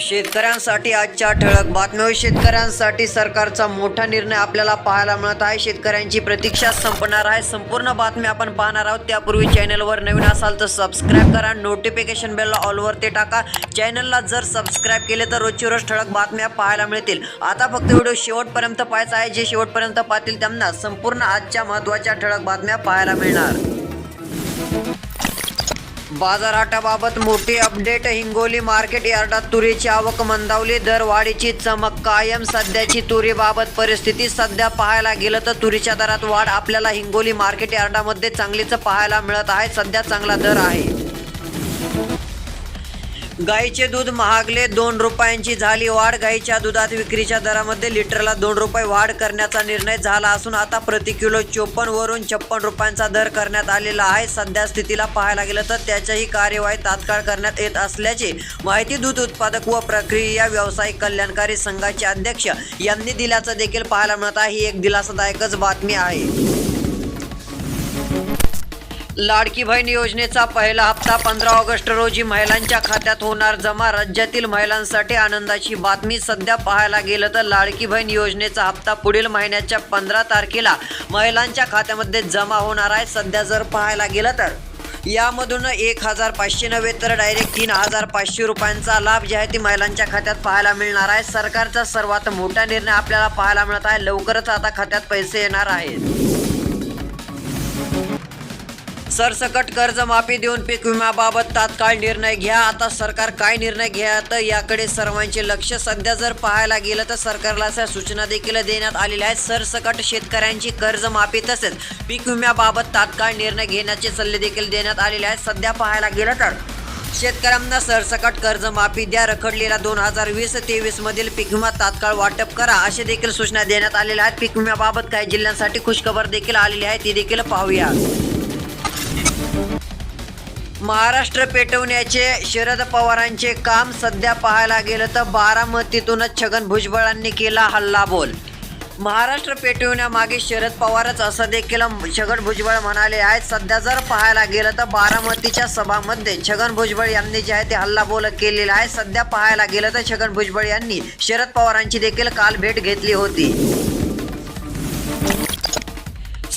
शेतकऱ्यांसाठी आजच्या ठळक बातम्या. शेतकऱ्यांसाठी सरकारचा मोठा निर्णय आपल्याला पाहायला मिळत आहे. शेतकऱ्यांची प्रतीक्षा संपणार आहे. संपूर्ण बातमी आपण पाहणार आहोत. त्यापूर्वी चॅनलवर नवीन असाल तर सबस्क्राईब करा. नोटिफिकेशन बेलला ऑलवर ते टाका. चॅनलला जर सबस्क्राईब केले तर रोजची रोज ठळक बातम्या पाहायला मिळतील. आता फक्त व्हिडिओ शेवटपर्यंत पाहायचा आहे. जे शेवटपर्यंत पाहतील त्यांना संपूर्ण आजच्या महत्त्वाच्या ठळक बातम्या पाहायला मिळणार. बाजारहाटाबाबत मोठी अपडेट. हिंगोली मार्केट यार्डात तुरीची आवक मंदावली. दरवाढीची चमक कायम. सध्याची तुरीबाबत परिस्थिती सध्या पाहायला गेलं तर तुरीच्या दरात वाढ आपल्याला हिंगोली मार्केट यार्डामध्ये चांगलीच पाहायला मिळत आहे. सध्या चांगला दर आहे. गाईचे दूध महागले दोन रुपयांची झाली वाढ. गाईच्या दुधात विक्रीच्या दरामध्ये लिटरला दोन रुपये वाढ करण्याचा निर्णय झाला असून आता प्रति किलो चोपन्न वरून छप्पन रुपयांचा दर करण्यात आलेला आहे. सध्या स्थितीला पाहायला गेलं तर त्याच्याही कार्यवाही तात्काळ करण्यात येत असल्याची माहिती दूध उत्पादक व प्रक्रिया व्यावसायिक कल्याणकारी संघाचे अध्यक्ष यांनी दिल्याचं देखील पाहायला मिळत आहे. ही एक दिलासादायकच बातमी आहे. लाडकी बहीण योजनेचा पहिला हप्ता पंधरा ऑगस्ट रोजी महिलांच्या खात्यात होणार. जमा राज्यातील महिलांसाठी आनंदाची बातमी सध्या पाहायला गेलं तर लाडकी बहीण योजनेचा हप्ता पुढील महिन्याच्या पंधरा तारखेला महिलांच्या खात्यामध्ये जमा होणार आहे. सध्या जर पाहायला गेलं तर यामधून एक हजार पाचशे नव्हे तर डायरेक्ट तीन हजार पाचशे रुपयांचा लाभ जे आहे ती महिलांच्या खात्यात पाहायला मिळणार आहे. सरकारचा सर्वात मोठा निर्णय आपल्याला पाहायला मिळत आहे. लवकरच आता खात्यात पैसे येणार आहेत. सरसकट कर्जमाफी देऊन पीक विम्याबाबत तात्काळ निर्णय घ्या. आता सरकार काय निर्णय घ्या तर याकडे सर्वांचे लक्ष. सध्या जर पाहायला गेलं तर सरकारला अशा सूचना देखील देण्यात आलेल्या आहेत. सरसकट शेतकऱ्यांची कर्जमाफी तसेच पीक विम्याबाबत तात्काळ निर्णय घेण्याचे सल्ले देखील देण्यात आलेले आहेत. सध्या पाहायला गेलं तर शेतकऱ्यांना सरसकट कर्जमाफी द्या. रखडलेला दोन हजार वीस तेवीस मधील पीक विमा तात्काळ वाटप करा असे देखील सूचना देण्यात आलेल्या आहेत. पीक विम्याबाबत काही जिल्ह्यांसाठी खुशखबर देखील आलेली आहे. ती देखील पाहूया. महाराष्ट्र पेटवण्याचे शरद पवारांचे काम सध्या पाहायला गेलं तर बारामतीतूनच छगन भुजबळांनी केला हल्लाबोल. महाराष्ट्र पेटवण्यामागे शरद पवारच असं देखील छगन भुजबळ म्हणाले आहेत. सध्या जर पाहायला गेलं तर बारामतीच्या सभामध्ये छगन भुजबळ यांनी जे आहे ते हल्लाबोल केलेला आहे. सध्या पाहायला गेलं तर छगन भुजबळ यांनी शरद पवारांची देखील काल भेट घेतली होती.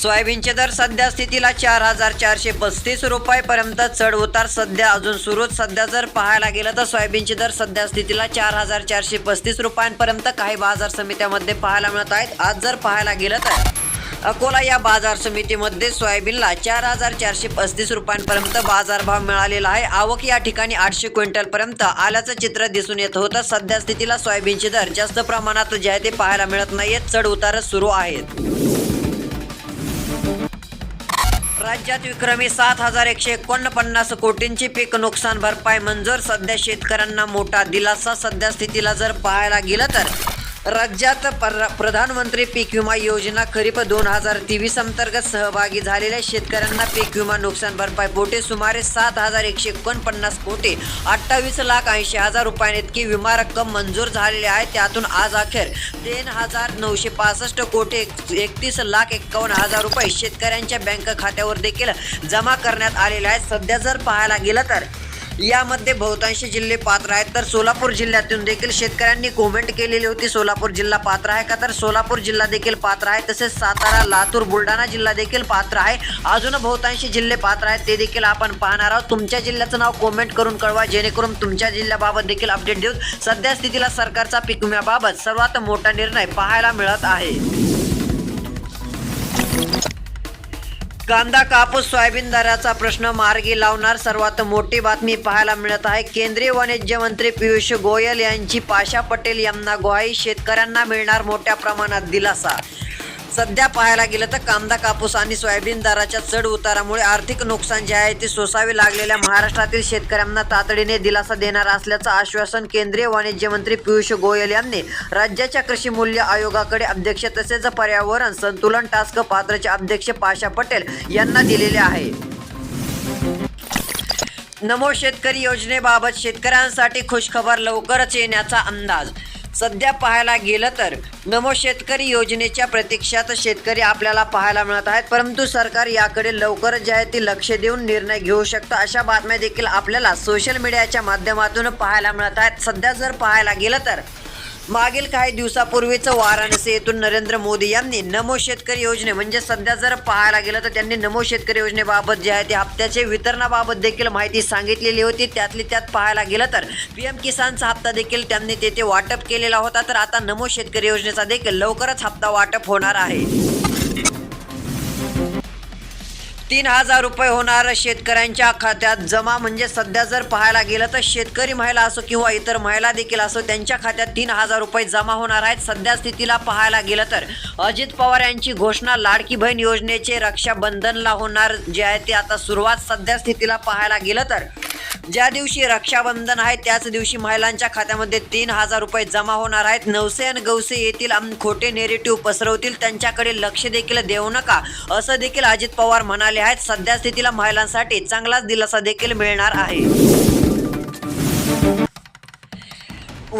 सोयाबीनचे दर सध्या स्थितीला चार हजार चारशे पस्तीस रुपयापर्यंत चढ उतार सध्या अजून सुरूच सध्या जर पाहायला गेलं तर सोयाबीनचे दर सध्या स्थितीला चार हजार चारशे पस्तीस रुपयांपर्यंत काही बाजार समित्यामध्ये पाहायला मिळत आहेत. आज जर पाहायला गेलं तर अकोला या बाजार समितीमध्ये सोयाबीनला चार हजार चारशे पस्तीस रुपयांपर्यंत बाजारभाव मिळालेला आहे. आवक या ठिकाणी आठशे क्विंटलपर्यंत आल्याचं चित्र दिसून येत होतं. सध्या स्थितीला सोयाबीनचे दर जास्त प्रमाणात जे आहे ते पाहायला मिळत नाहीयेत. चढ उतारच सुरू आहेत. राज्यात विक्रमी सात हजार एकशे एकोणपन्नास कोटींची पीक नुकसान भरपाई मंजूर. सध्या शेतकऱ्यांना मोठा दिलासा. सध्या स्थितीला जर पाहायला गेलं तर राज्यात पर प्रधानमंत्री पीक विमा योजना खरीप दोन हजार तेवीस अंतर्गत सहभागी झालेल्या शेतकऱ्यांना पीक विमा नुकसान भरपाई बोटे सुमारे सात हजार एकशे एकोणपन्नास कोटी अठ्ठावीस लाख ऐंशी हजार रुपयांइतकी विमा रक्कम मंजूर झालेली आहे. त्यातून आज अखेर तीन हजार नऊशे पासष्ट कोटी एकतीस लाख एक्कावन्न हजार रुपये शेतकऱ्यांच्या बँक खात्यावर देखील जमा करण्यात आलेले आहेत. सध्या जर पाहायला गेलं तर यामध्ये बहुतांशी जिल्हे पात्र आहेत. तर सोलापूर जिल्ह्यातून देखील शेतकऱ्यांनी कोमेंट केलेली होती. सोलापूर जिल्हा पात्र आहे का? तर सोलापूर जिल्हा देखील पात्र आहे. तसेच सातारा लातूर बुलढाणा जिल्हा देखील पात्र आहे. अजून बहुतांशी जिल्हे पात्र आहेत. ते देखील आपण पाहणार आहोत. तुमच्या जिल्ह्याचं नाव कॉमेंट करून कळवा. जेणेकरून तुमच्या जिल्ह्याबाबत देखील अपडेट देऊ सध्या स्थितीला सरकारचा पीक विम्याबाबत सर्वात मोठा निर्णय पाहायला मिळत आहे. कांदा कापूस सोयाबीन दराचा प्रश्न मार्गी लावणार सर्वात मोठी बातमी पाहायला मिळत आहे. केंद्रीय वाणिज्य मंत्री पियुष गोयल यांची पाशा पटेल यांना ग्वाही शेतकऱ्यांना मिळणार मोठ्या प्रमाणात दिलासा. सध्या पाहायला गेलं तर कांदा कापूस आणि सोयाबीन दराच्या चढ उतारामुळे आर्थिक नुकसान जे आहे ते सोसावे लागलेल्या महाराष्ट्रातील शेतकऱ्यांना तातडीने दिलासा देणार असल्याचं आश्वासन केंद्रीय वाणिज्य मंत्री पियुष गोयल यांनी राज्याच्या कृषी मूल्य आयोगाकडे अध्यक्ष तसेच पर्यावरण संतुलन टास्क पात्रचे अध्यक्ष पाशा पटेल यांना दिलेले आहे. नमो शेतकरी योजनेबाबत शेतकऱ्यांसाठी खुशखबर लवकरच येण्याचा अंदाज सध्या पाहायला गेलं तर नमो शेतकरी योजनेच्या प्रतीक्षात शेतकरी आपल्याला पाहायला मिळत आहेत. परंतु सरकार याकडे लवकरच जे आहे ती लक्ष देऊन निर्णय घेऊ शकतं अशा बातम्या देखील आपल्याला सोशल मीडियाच्या माध्यमातून पाहायला मिळत आहेत. सध्या जर पाहायला गेलं तर मागील काही दिवसापूर्वीच वाराणसी येथून नरेंद्र मोदी यांनी नमो शेतकरी योजने म्हणजे सध्या जर पाहायला गेलं तर त्यांनी नमो शेतकरी योजनेबाबत जे आहे ते हप्त्याचे वितरणाबाबत देखील माहिती सांगितलेली होती. त्यातली त्यात पाहायला गेलं तर पी एम किसानचा हप्ता देखील त्यांनी तेथे वाटप केलेला होता. तर आता नमो शेतकरी योजनेचा देखील लवकरच हप्ता वाटप होणार आहे. तीन हजार रुपये होणार शेतकऱ्यांच्या खात्यात. जमा म्हणजे सध्या जर पाहायला गेलं तर शेतकरी महिला असो किंवा इतर महिला देखील असो त्यांच्या खात्यात तीन हजार रुपये जमा होणार आहेत. सध्या स्थितीला पाहायला गेलं तर अजित पवार यांची घोषणा लाडकी बहीण योजनेचे रक्षाबंधनला होणार जे आहे ते आता सुरुवात. सध्या स्थितीला पाहायला गेलं तर ज्या दिवशी रक्षाबंधन आहे त्याच दिवशी महिलांच्या खात्यामध्ये तीन हजार रुपये जमा होणार आहेत. नवसे आणि गवसे येथील खोटे नेरेटिव्ह पसरवतील. त्यांच्याकडे लक्ष देखील देऊ नका असं देखील अजित पवार म्हणाले आहेत. सध्या स्थितीला महिलांसाठी चांगलाच दिलासा देखील मिळणार आहे.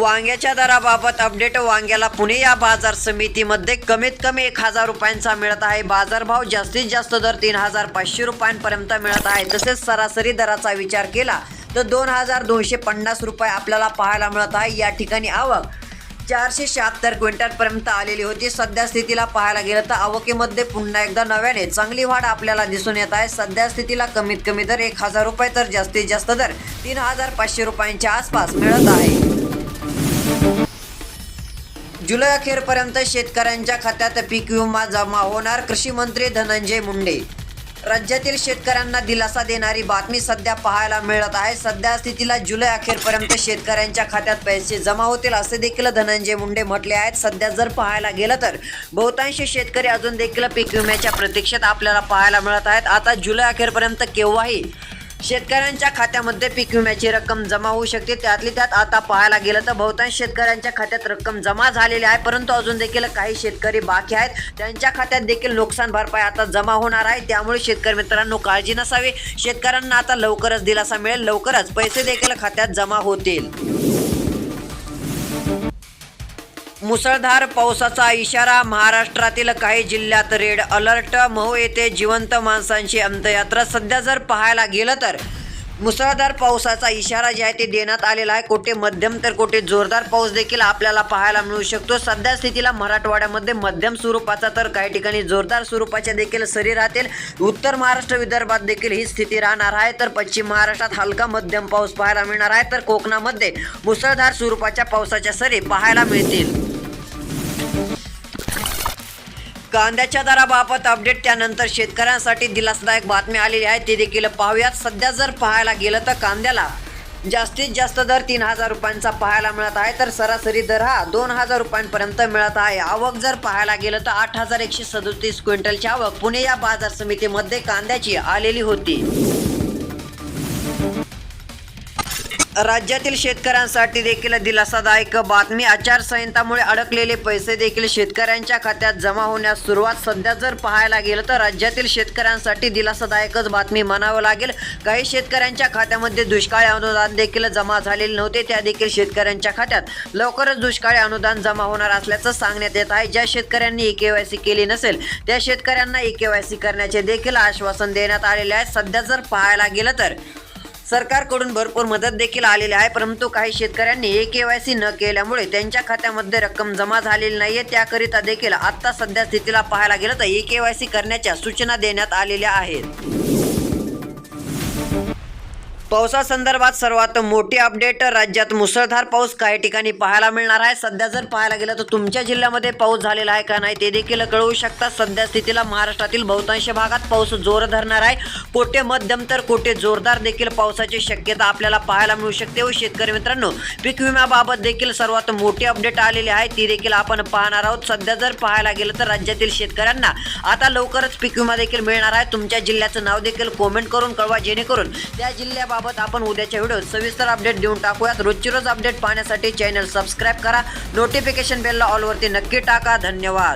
वांग्याच्या दराबाबत अपडेट वांग्याला पुणे या बाजार समितीमध्ये कमीत कमी एक हजार रुपयांचा मिळत आहे. बाजारभाव जास्तीत जास्त दर तीन हजार पाचशे रुपयांपर्यंत मिळत आहे. तसेच सरासरी दराचा विचार केला तर दोन हजार दोनशे पन्नास रुपये आपल्याला पाहायला मिळत आहे. या ठिकाणी आवक चारशे शहात्तर क्विंटलपर्यंत आलेली होती. सध्या स्थितीला पाहायला गेलं तर आवकेमध्ये पुन्हा एकदा नव्याने चांगली वाढ आपल्याला दिसून येत आहे. सध्या स्थितीला कमीत कमी दर एक हजार रुपये तर जास्तीत जास्त दर तीन हजार पाचशे रुपयांच्या आसपास मिळत आहे. जुलै अखेरपर्यंत शेतकऱ्यांच्या खात्यात पीक विमा जमा होणार. कृषी मंत्री धनंजय मुंडे. राज्यातील शेतकऱ्यांना दिलासा देणारी बातमी सध्या पाहायला मिळत आहे. सध्या स्थितीला जुलै अखेरपर्यंत शेतकऱ्यांच्या खात्यात पैसे जमा होतील असे देखील धनंजय मुंडे म्हटले आहेत. सध्या जर पाहायला गेलं तर बहुतांश शेतकरी अजून देखील पीक विम्याच्या प्रतीक्षेत आपल्याला पाहायला मिळत आहेत. आता जुलै अखेरपर्यंत केव्हाही शेतकऱ्यांच्या खात्यामध्ये पीक विम्याची रक्कम जमा होऊ शकते. त्यातली त्यात आता पाहायला गेलं तर बहुतांश शेतकऱ्यांच्या खात्यात रक्कम जमा झालेली आहे. परंतु अजून देखील काही शेतकरी बाकी आहेत. त्यांच्या खात्यात देखील नुकसान भरपाई आता जमा होणार आहे. त्यामुळे शेतकरी मित्रांनो काळजी नसावी. शेतकऱ्यांना आता लवकरच दिलासा मिळेल. लवकरच पैसे देखील खात्यात जमा होतील. मुसळधार पावसाचा इशारा महाराष्ट्रातील काही जिल्ह्यात रेड अलर्ट. महो येथे जिवंत माणसांची अंत्ययात्रा. सध्या जर पाहायला गेलं तर मुसळधार पावसाचा इशारा जे आहे ते देण्यात आलेला आहे कोठे मध्यम तर कोठे जोरदार पाऊस देखील आपल्याला पाहायला मिळू शकतो. सध्या स्थितीला मराठवाड्यामध्ये मध्यम स्वरूपाचा तर काही ठिकाणी जोरदार स्वरूपाच्या देखील सरी राहतील. उत्तर महाराष्ट्र विदर्भात देखील ही स्थिती राहणार आहे. तर पश्चिम महाराष्ट्रात हलका मध्यम पाऊस पाहायला मिळणार आहे. तर कोकणामध्ये मुसळधार स्वरूपाच्या पावसाच्या सरी पाहायला मिळतील. कांद्याच्या दराबाबत अपडेट त्यानंतर शेतकऱ्यांसाठी दिलासदायक बातमी आलेली आहे. ते देखील पाहूयात. सध्या जर पाहायला गेलं तर कांद्याला जास्तीत जास्त दर तीन हजार रुपयांचा पाहायला मिळत आहे. तर सरासरी दर हा दोन हजार रुपयांपर्यंत मिळत आहे. आवक जर पाहायला गेलं तर आठ हजार एकशे सदोतीस क्विंटलची आवक पुणे या बाजार समितीमध्ये कांद्याची आलेली होती. राज्यातील शेतकऱ्यांसाठी देखील दिलासादायक बातमी. आचारसंहितामुळे अडकलेले पैसे देखील शेतकऱ्यांच्या खात्यात जमा होण्यास सुरुवात. सध्या जर पाहायला गेलं तर राज्यातील शेतकऱ्यांसाठी दिलासादायकच बातमी म्हणावं लागेल. काही शेतकऱ्यांच्या खात्यामध्ये दुष्काळी अनुदान देखील जमा झालेले नव्हते. त्या देखील शेतकऱ्यांच्या खात्यात लवकरच दुष्काळी अनुदान जमा होणार असल्याचं सांगण्यात येत आहे. ज्या शेतकऱ्यांनी ई के वाय सी केली नसेल त्या शेतकऱ्यांना ई के वाय सी करण्याचे देखील आश्वासन देण्यात आलेले आहे. सध्या जर पाहायला गेलं तर सरकारकडून भरपूर मदत देखील आलेली आहे परंतु काही शेतकऱ्यांनी ए के वाय सी न केल्यामुळे त्यांच्या खात्यामध्ये रक्कम जमा झालेली नाहीये. त्याकरिता देखील आता सध्या स्थितीला पाहायला गेलं तर ए के वाय सी करण्याच्या सूचना देण्यात आलेल्या आहेत. पावसासंदर्भात सर्वात मोठी अपडेट राज्यात मुसळधार पाऊस काही ठिकाणी पाहायला मिळणार आहे. सध्या जर पाहायला गेलं तर तुमच्या जिल्ह्यामध्ये पाऊस झालेला आहे का नाही ते देखील कळवू शकता. सध्या स्थितीला महाराष्ट्रातील बहुतांश भागात पाऊस जोर धरणार आहे. कोठे मध्यम तर कोठे जोरदार देखील पावसाची शक्यता आपल्याला पाहायला मिळू शकते व शेतकरी मित्रांनो पीक विम्याबाबत देखील सर्वात मोठी अपडेट आलेली आहे. ती देखील आपण पाहणार आहोत. सध्या जर पाहायला गेलं तर राज्यातील शेतकऱ्यांना आता लवकरच पीक विमा देखील मिळणार आहे. तुमच्या जिल्ह्याचं नाव देखील कॉमेंट करून कळवा जेणेकरून त्या याबाबत आपण उद्याच्या व्हिडिओत सविस्तर अपडेट देऊन टाकूयात. रोजची रोज अपडेट पाहण्यासाठी चॅनल सबस्क्राईब करा. नोटिफिकेशन बेलला ऑलवरती नक्की टाका. धन्यवाद.